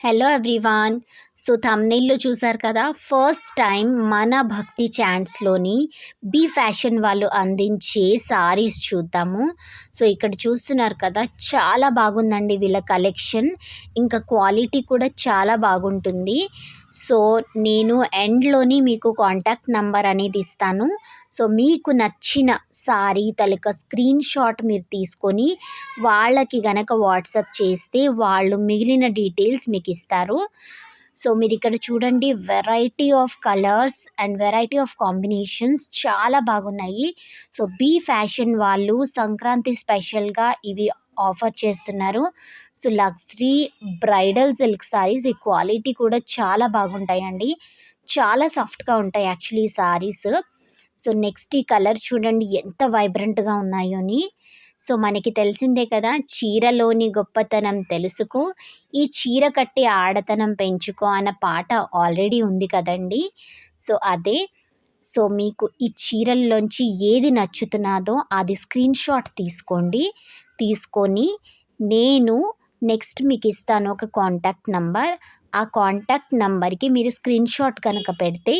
Hello everyone so థంబ్నెయిల్లో చూసారు కదా? First time మన భక్తి ఛాన్స్లోని బీ ఫ్యాషన్ వాళ్ళు అందించే సారీస్ చూద్దాము. సో ఇక్కడ చూస్తున్నారు కదా చాలా బాగుందండి వీళ్ళ కలెక్షన్ ఇంకా క్వాలిటీ కూడా చాలా బాగుంటుంది. సో నేను ఎండ్లోని మీకు కాంటాక్ట్ నంబర్ అనేది ఇస్తాను. సో మీకు నచ్చిన సారీ తలక స్క్రీన్ షాట్ మీరు తీసుకొని వాళ్ళకి గనక వాట్సాప్ చేస్తే వాళ్ళు మిగిలిన డీటెయిల్స్ మీకు ఇస్తారు సో మీరు ఇక్కడ చూడండి variety of colours and variety of combinations చాలా బాగున్నాయి. సో బీ ఫ్యాషన్ వాళ్ళు సంక్రాంతి స్పెషల్గా ఇవి ఆఫర్ చేస్తున్నారు. So luxury bridal silk saris ఈ క్వాలిటీ కూడా చాలా బాగుంటాయండి. చాలా సాఫ్ట్గా ఉంటాయి యాక్చువల్లీ ఈ సారీస్ సో నెక్స్ట్ ఈ కలర్ చూడండి ఎంత వైబ్రెంట్గా ఉన్నాయోని. సో మనకి తెలిసిందే కదా చీరలోని గొప్పతనం తెలుసుకో. ఈ చీర కట్టి ఆడతనం పెంచుకో అన్న పాట ఆల్రెడీ ఉంది కదండి. సో అదే. సో మీకు ఈ చీరల్లోంచి ఏది నచ్చుతున్నదో అది స్క్రీన్ షాట్ తీసుకోండి. తీసుకొని నేను నెక్స్ట్ మీకు ఇస్తాను ఒక కాంటాక్ట్ నంబర్. ఆ కాంటాక్ట్ నంబర్కి మీరు స్క్రీన్ షాట్ కనుక పెడితే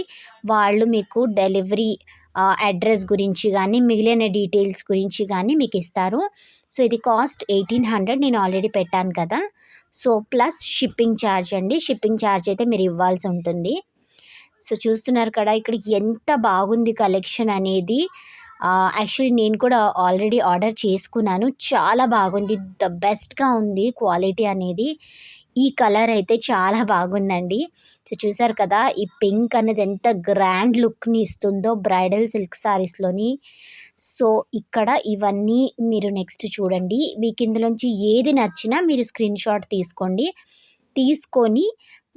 వాళ్ళు మీకు డెలివరీ అడ్రస్ గురించి కానీ మిగిలిన డీటెయిల్స్ గురించి కానీ మీకు ఇస్తారు. సో ఇది కాస్ట్ ఎయిటీన్ హండ్రెడ్ నేను ఆల్రెడీ పెట్టాను కదా. సో ప్లస్ షిప్పింగ్ ఛార్జ్ అండి. షిప్పింగ్ ఛార్జ్ అయితే మీరు ఇవ్వాల్సి ఉంటుంది. సో చూస్తున్నారు కదా ఇక్కడ ఎంత బాగుంది కలెక్షన్ అనేది. యాక్చువల్లీ నేను కూడా ఆల్రెడీ ఆర్డర్ చేసుకున్నాను. చాలా బాగుంది. ద బెస్ట్గా ఉంది క్వాలిటీ అనేది. ఈ కలర్ అయితే చాలా బాగుందండి. సో చూసారు కదా ఈ పింక్ అనేది ఎంత గ్రాండ్ లుక్ని ఇస్తుందో బ్రైడల్ సిల్క్ సారీస్లోని సో ఇక్కడ ఇవన్నీ మీరు నెక్స్ట్ చూడండి. మీకు ఇందులోంచి ఏది నచ్చినా మీరు స్క్రీన్ షాట్ తీసుకోండి. తీసుకొని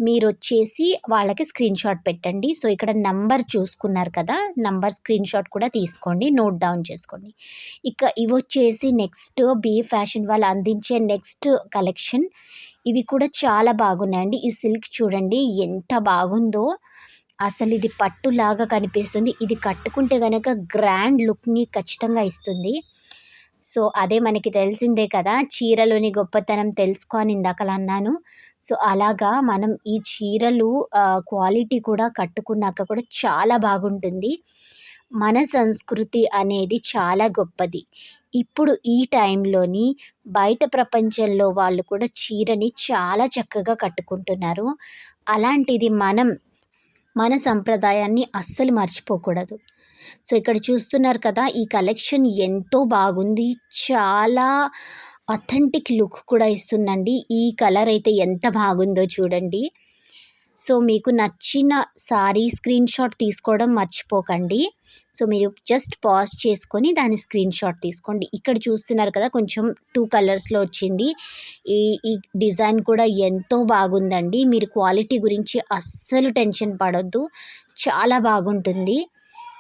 మీరు వచ్చేసి వాళ్ళకి స్క్రీన్ షాట్ పెట్టండి. సో ఇక్కడ నంబర్ చూసుకున్నారు కదా నంబర్ స్క్రీన్ షాట్ కూడా తీసుకోండి. నోట్ డౌన్ చేసుకోండి. ఇక ఇవి వచ్చేసి నెక్స్ట్ బీ ఫ్యాషన్ వాళ్ళు అందించే నెక్స్ట్ కలెక్షన్ ఇవి కూడా చాలా బాగున్నాయండి. ఈ సిల్క్ చూడండి ఎంత బాగుందో. అసలు ఇది పట్టులాగా కనిపిస్తుంది. ఇది కట్టుకుంటే కనుక గ్రాండ్ లుక్ని ఖచ్చితంగా ఇస్తుంది. సో అదే మనకి తెలిసిందే కదా చీరలోని గొప్పతనం తెలుసుకో అని ఇందాకలా అన్నాను సో అలాగా మనం ఈ చీరలు క్వాలిటీ కూడా కట్టుకున్నాక కూడా చాలా బాగుంటుంది. మన సంస్కృతి అనేది చాలా గొప్పది. ఇప్పుడు ఈ టైంలోని బయట ప్రపంచంలో వాళ్ళు కూడా చీరని చాలా చక్కగా కట్టుకుంటున్నారు. అలాంటిది మనం మన సంప్రదాయాన్ని అస్సలు మర్చిపోకూడదు. సో ఇక్కడ చూస్తున్నారు కదా ఈ కలెక్షన్ ఎంతో బాగుంది. చాలా అథెంటిక్ లుక్ కూడా ఇస్తుందండి. ఈ కలర్ అయితే ఎంత బాగుందో చూడండి. సో మీకు నచ్చిన సారీ స్క్రీన్ షాట్ తీసుకోవడం మర్చిపోకండి. సో మీరు జస్ట్ పాజ్ చేసుకొని దాని స్క్రీన్ షాట్ తీసుకోండి. ఇక్కడ చూస్తున్నారు కదా కొంచెం టూ కలర్స్లో వచ్చింది. ఈ ఈ డిజైన్ కూడా ఎంతో బాగుందండి. మీరు క్వాలిటీ గురించి అస్సలు టెన్షన్ పడొద్దు. చాలా బాగుంటుంది.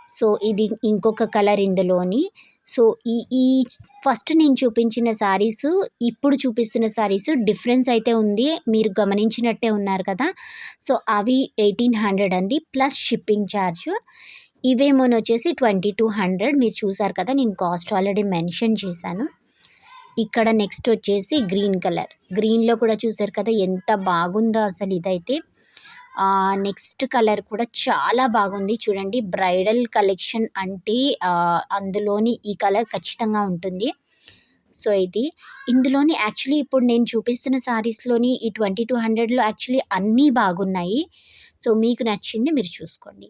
సో ఇది ఇంకొక కలర్ ఇందులోని. సో ఈ ఈ ఫస్ట్ నేను చూపించిన శారీస్ ఇప్పుడు చూపిస్తున్న శారీస్ డిఫరెన్స్ అయితే ఉంది. మీరు గమనించినట్టే ఉన్నారు కదా. సో అవి ఎయిటీన్ హండ్రెడ్ అండి ప్లస్ షిప్పింగ్ ఛార్జ్ ఇవేమోని వచ్చేసి ట్వంటీ టూ హండ్రెడ్. మీరు చూసారు కదా నేను కాస్ట్ ఆల్రెడీ మెన్షన్ చేశాను. ఇక్కడ నెక్స్ట్ వచ్చేసి గ్రీన్ కలర్. గ్రీన్లో కూడా చూసారు కదా ఎంత బాగుందో అసలు ఇదైతే. నెక్స్ట్ కలర్ కూడా చాలా బాగుంది. చూడండి బ్రైడల్ కలెక్షన్ అంటే అందులోని ఈ కలర్ ఖచ్చితంగా ఉంటుంది. సో ఇది. ఇందులోని యాక్చువల్లీ ఇప్పుడు నేను చూపిస్తున్న శారీస్లోని ఈ ట్వంటీ టూ హండ్రెడ్లో యాక్చువల్లీ అన్నీ బాగున్నాయి. సో మీకు నచ్చింది మీరు చూసుకోండి.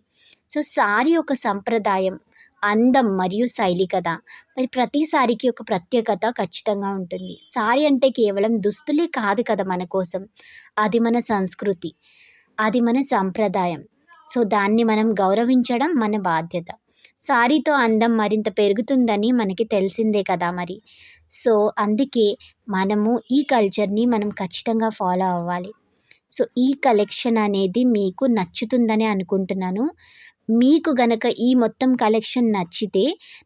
సో సారీ ఒక సంప్రదాయం అందం మరియు శైలి కదా మరి ప్రతి సారీకి ఒక ప్రత్యేకత ఖచ్చితంగా ఉంటుంది. సారీ అంటే కేవలం దుస్తులే కాదు కదా మన కోసం. అది మన సంస్కృతి. అది మన సంప్రదాయం. సో దాన్ని మనం గౌరవించడం మన బాధ్యత. సారీతో అందం మరింత పెరుగుతుందని మనకి తెలిసిందే కదా మరి. సో అందుకే మనము ఈ కల్చర్ని మనం ఖచ్చితంగా ఫాలో అవ్వాలి. సో ఈ కలెక్షన్ అనేది మీకు నచ్చుతుందని అనుకుంటున్నాను. మీకు గనక ఈ మొత్తం కలెక్షన్ నచ్చితే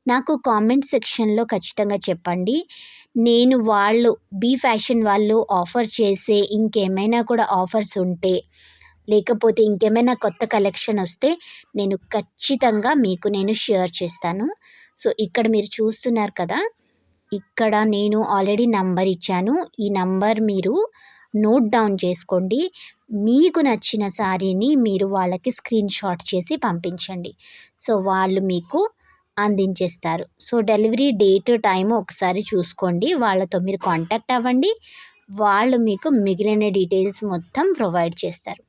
నాకు కామెంట్ సెక్షన్లో ఖచ్చితంగా చెప్పండి. నేను వాళ్ళు బీ ఫ్యాషన్ వాళ్ళు ఆఫర్ చేసే ఇంకేమైనా కూడా ఆఫర్స్ ఉంటే లేకపోతే ఇంకేమైనా కొత్త కలెక్షన్ వస్తే నేను ఖచ్చితంగా మీకు నేను షేర్ చేస్తాను. సో ఇక్కడ మీరు చూస్తున్నారు కదా ఇక్కడ నేను ఆల్రెడీ నంబర్ ఇచ్చాను. ఈ నంబర్ మీరు నోట్ డౌన్ చేసుకోండి. మీకు నచ్చిన శారీని మీరు వాళ్ళకి స్క్రీన్ షాట్ చేసి పంపించండి. సో వాళ్ళు మీకు అందించేస్తారు. సో డెలివరీ డేట్ టైం ఒకసారి చూసుకోండి. వాళ్ళతో మీరు కాంటాక్ట్ అవ్వండి. వాళ్ళు మీకు మిగిలిన డీటెయిల్స్ మొత్తం ప్రొవైడ్ చేస్తారు.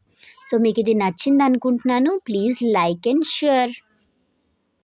సో మీకు ఇది నచ్చింది అనుకుంటున్నాను ప్లీజ్ లైక్ అండ్ షేర్.